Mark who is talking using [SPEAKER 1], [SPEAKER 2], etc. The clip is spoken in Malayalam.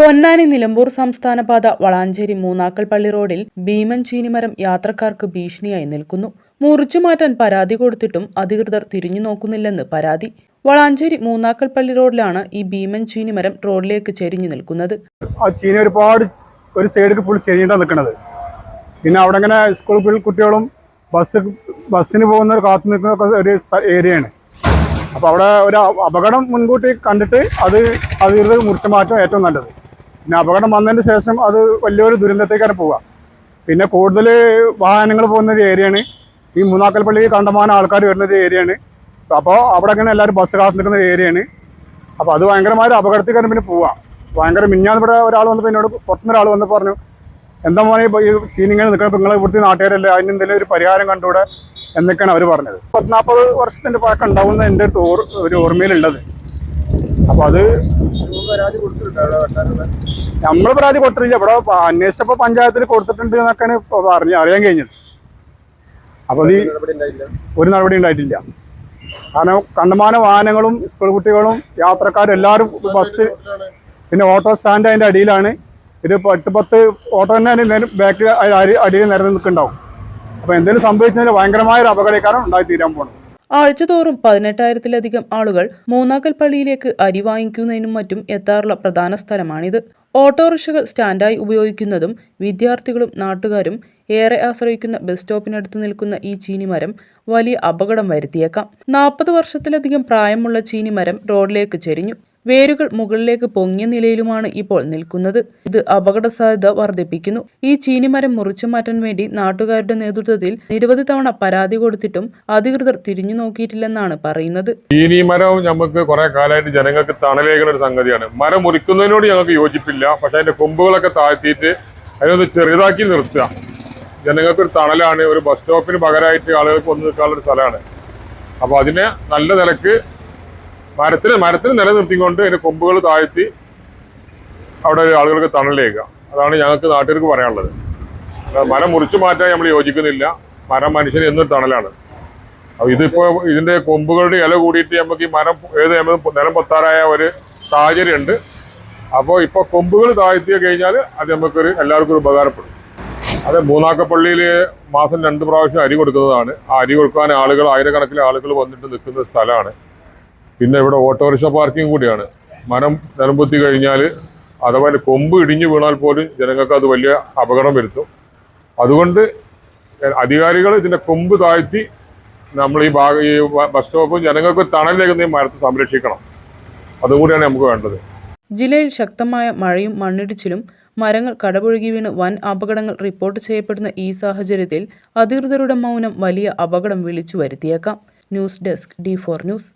[SPEAKER 1] പൊന്നാനി നിലമ്പൂർ സംസ്ഥാന പാത വളാഞ്ചേരി മൂന്നാക്കൽ പള്ളി റോഡിൽ ഭീമൻ ചീനിമരം യാത്രക്കാർക്ക് ഭീഷണിയായി നിൽക്കുന്നു. മുറിച്ചു മാറ്റാൻ പരാതി കൊടുത്തിട്ടും അധികൃതർ തിരിഞ്ഞു നോക്കുന്നില്ലെന്ന് പരാതി. വളാഞ്ചേരി മൂന്നാക്കൽ പള്ളി റോഡിലാണ് ഈ ഭീമൻ ചീനിമരം റോഡിലേക്ക് ചെരിഞ്ഞു നിൽക്കുന്നത്.
[SPEAKER 2] ആ ഒരുപാട് ഒരു സൈഡിൽ ഫുൾ നിൽക്കുന്നത് പിന്നെ അവിടെ ഇങ്ങനെ സ്കൂൾ കുട്ടികളും ബസ് ബസ്സിന് പോകുന്നവർ കാത്തു നിൽക്കുന്ന ഒരു ഏരിയയാണ് അപ്പോൾ അവിടെ ഒരു അപകടം മുൻകൂട്ടി കണ്ടിട്ട് അത് അധികൃതർ മുറിച്ച മാറ്റം ഏറ്റവും നല്ലത്. പിന്നെ അപകടം വന്നതിന് ശേഷം അത് വലിയൊരു ദുരന്തത്തേക്കാണ് പോവുക. പിന്നെ കൂടുതൽ വാഹനങ്ങൾ പോകുന്ന ഒരു ഏരിയയാണ് ഈ മൂന്നാക്കൽ പള്ളി കണ്ടമാനം ആൾക്കാർ വരുന്ന ഒരു ഏരിയയാണ് അപ്പോൾ അവിടെ അങ്ങനെ എല്ലാവരും ബസ് കാത്തു നിൽക്കുന്ന ഒരു ഏരിയയാണ് അപ്പോൾ അത് ഭയങ്കരമായ ഒരു അപകടത്തേക്കാണ് പിന്നെ പോവുക. ഭയങ്കര മിഞ്ഞാന്ന് ഇവിടെ ഒരാൾ വന്നപ്പോൾ എന്നോട് പുറത്തുനിന്ന് ഒരാൾ വന്ന് പറഞ്ഞു എന്താ മോനെ ഈ സീനിങ്ങനെ നിൽക്കണം നിങ്ങൾ ഇവിടുത്തെ നാട്ടുകാരല്ലേ? അതിന് എന്തെങ്കിലും ഒരു പരിഹാരം കണ്ടുകൂടെ? എന്നൊക്കെയാണ് അവർ പറഞ്ഞത്. പത്ത് നാൽപ്പത് വർഷത്തിന്റെ പഴക്കം ഉണ്ടാവുന്ന എന്റെ ഒരു ഓർമ്മയിലുള്ളത്. അപ്പോൾ അത് നമ്മൾ പരാതി കൊടുത്തിട്ടില്ല. ഇവിടെ അന്വേഷിച്ചപ്പോ പഞ്ചായത്തിൽ കൊടുത്തിട്ടുണ്ട് എന്നൊക്കെയാണ് പറഞ്ഞു അറിയാൻ കഴിഞ്ഞത്. അപ്പൊ അത് ഒരു നടപടി ഉണ്ടായിട്ടില്ല. കാരണം കണ്ടമാന വാഹനങ്ങളും സ്കൂൾ കുട്ടികളും യാത്രക്കാരും എല്ലാവരും ബസ് പിന്നെ ഓട്ടോ സ്റ്റാൻഡ് അതിന്റെ അടിയിലാണ്. ഒരു എട്ട് പത്ത് ഓട്ടോ തന്നെ ബാക്കിൽ അടിയിൽ നിരന്ന് നിൽക്കുന്നുണ്ടാവും. അപ്പോൾ എന്തെങ്കിലും സംഭവിച്ചതിന് ഭയങ്കരമായ ഒരു അപകടക്കാരം ഉണ്ടായി തീരാൻ പോകണം
[SPEAKER 1] ആഴ്ചതോറും പതിനെട്ടായിരത്തിലധികം ആളുകൾ മൂന്നാക്കൽ പള്ളിയിലേക്ക് അരി വാങ്ങിക്കുന്നതിനും മറ്റും എത്താറുള്ള പ്രധാന സ്ഥലമാണിത്. ഓട്ടോറിക്ഷകൾ സ്റ്റാൻഡായി ഉപയോഗിക്കുന്നതും വിദ്യാർത്ഥികളും നാട്ടുകാരും ഏറെ ആശ്രയിക്കുന്ന ബസ് സ്റ്റോപ്പിനടുത്ത് നിൽക്കുന്ന ഈ ചീനിമരം വലിയ അപകടം വരുത്തിയേക്കാം. നാൽപ്പത് വർഷത്തിലധികം പ്രായമുള്ള ചീനിമരം റോഡിലേക്ക് ചെരിഞ്ഞു. വേരുകൾ മുകളിലേക്ക് പൊങ്ങിയ നിലയിലുമാണ് ഇപ്പോൾ നിൽക്കുന്നത്. ഇത് അപകട സാധ്യത വർദ്ധിപ്പിക്കുന്നു. ഈ ചീനിമരം മുറിച്ചു മാറ്റാൻ വേണ്ടി നാട്ടുകാരുടെ നേതൃത്വത്തിൽ നിരവധി തവണ പരാതി കൊടുത്തിട്ടും അധികൃതർ തിരിഞ്ഞു നോക്കിയിട്ടില്ലെന്നാണ് പറയുന്നത്.
[SPEAKER 3] ചീനിമരം ഞമ്മക്ക് കുറെ കാലമായിട്ട് ജനങ്ങൾക്ക് തണലേകുന്ന ഒരു സംഗതിയാണ്. മരം മുറിക്കുന്നതിനോട് ഞങ്ങൾക്ക് യോജിപ്പില്ല. പക്ഷെ അതിന്റെ കൊമ്പുകളൊക്കെ താഴ്ത്തിയിട്ട് അതിനൊന്ന് ചെറുതാക്കി നിർത്തുക. ജനങ്ങൾക്ക് ഒരു തണലാണ് ഒരു ബസ് സ്റ്റോപ്പിന് പകരമായിട്ട് ആളുകൾക്ക് വന്ന് നിൽക്കാനുള്ള ഒരു സ്ഥലമാണ്. അപ്പോൾ അതിനെ നല്ല നിലയ്ക്ക് മരത്തിന് മരത്തിന് നിലനിർത്തിക്കൊണ്ട് അതിന്റെ കൊമ്പുകൾ താഴ്ത്തി അവിടെ ആളുകൾക്ക് തണലേക്കുക. അതാണ് ഞങ്ങൾക്ക് നാട്ടുകാർക്ക് പറയാനുള്ളത്. മരം മുറിച്ചു മാറ്റാൻ നമ്മൾ യോജിക്കുന്നില്ല. മരം മനുഷ്യന് എന്നും തണലാണ്. ഇതിപ്പോ ഇതിന്റെ കൊമ്പുകളുടെ ഇല കൂടിയിട്ട് നമുക്ക് ഈ മരം ഏത് നിലം പൊത്താറായ ഒരു സാഹചര്യം ഉണ്ട് അപ്പോൾ ഇപ്പോൾ കൊമ്പുകൾ താഴ്ത്തി കഴിഞ്ഞാൽ അത് നമുക്കൊരു എല്ലാവർക്കും ഒരു ഉപകാരപ്പെടും. അത് മൂന്നാക്കപ്പള്ളിയിൽ മാസം രണ്ട് പ്രാവശ്യം അരി കൊടുക്കുന്നതാണ്. ആ അരി കൊടുക്കാൻ ആളുകൾ ആയിരക്കണക്കിന് ആളുകൾ വന്നിട്ട് നിൽക്കുന്ന സ്ഥലമാണ്. പിന്നെ ഇവിടെ ഓട്ടോറിക്ഷ പാർക്കിംഗ് കൂടിയാണ്. മരം നിലംപൊത്തി കഴിഞ്ഞാൽ അഥവാ കൊമ്പ് ഇടിഞ്ഞു വീണാൽ പോലും ജനങ്ങൾക്ക് അത് വലിയ അപകടം വരുത്തും. അതുകൊണ്ട് അധികാരികൾ ഇതിന്റെ കൊമ്പ് താഴ്ത്തി നമ്മൾ ഈ ഭാഗ ഈ ബസ് സ്റ്റോപ്പും ജനങ്ങൾക്ക് തണലേക്കുന്ന ഈ മരത്തെ സംരക്ഷിക്കണം. അതുകൂടിയാണ് നമുക്ക് വേണ്ടത്.
[SPEAKER 1] ജില്ലയിൽ ശക്തമായ മഴയും മണ്ണിടിച്ചിലും മരങ്ങൾ കടപുഴകി വീണ് വൻ അപകടങ്ങൾ റിപ്പോർട്ട് ചെയ്യപ്പെടുന്ന ഈ സാഹചര്യത്തിൽ അധികൃതരുടെ മൗനം വലിയ അപകടം വിളിച്ചു വരുത്തിയേക്കാം. News desk D four news.